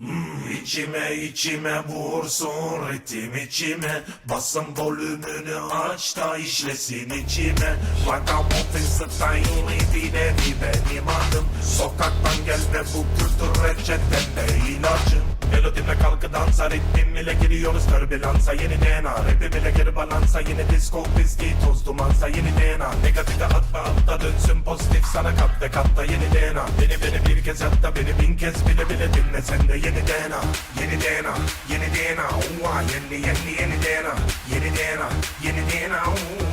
Hmm, içime içime vursun ritim içime. Basın volümünü aç da işlesin içime. Vagabondin style'ı bir nevi benim adım. Sokaktan gelme bu kültür reçetende ilacım Melodime kalkı dansa ritmim ile giriyoruz. Türbülansa Yeni DNA rapim ile geri balansa Yeni disco viski toz dumansa Yeni DNA negatife atma atta dönsün pozitif sana kat ve katta yeni DNA Beni beni bir kez hatta beni bin kez bile bile dinle. Sen de yeni DNA Yeni DNA yeni DNA Uva yeni yeni yeni DNA Yeni DNA yeni DNA Uuu,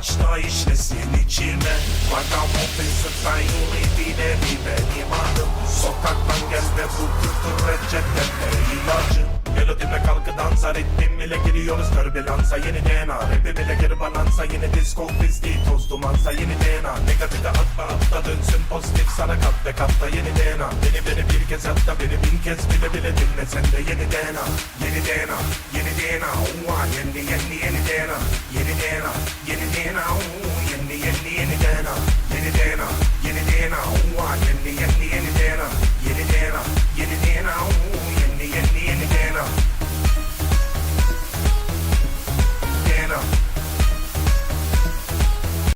da işlesin içime Vagabondin style'ı bir nevi benim adım Sokaktan gelme bu kültür reçetede ilacım Melodime kalkı dansa ritmim ile giriyoruz. Türbülansa Yeni DNA rapim ile geri balansa Yeni disco pisti toz dumansa Yeni DNA negatife atma atta dönsün pozitif sana kat ve katta yeni DNA Beni beni bir kez hatta beni bin kez bile bile dinle sen de yeni DNA Yeni DNA yeni DNA Uva yeni yeni yeni DNA Yeni DNA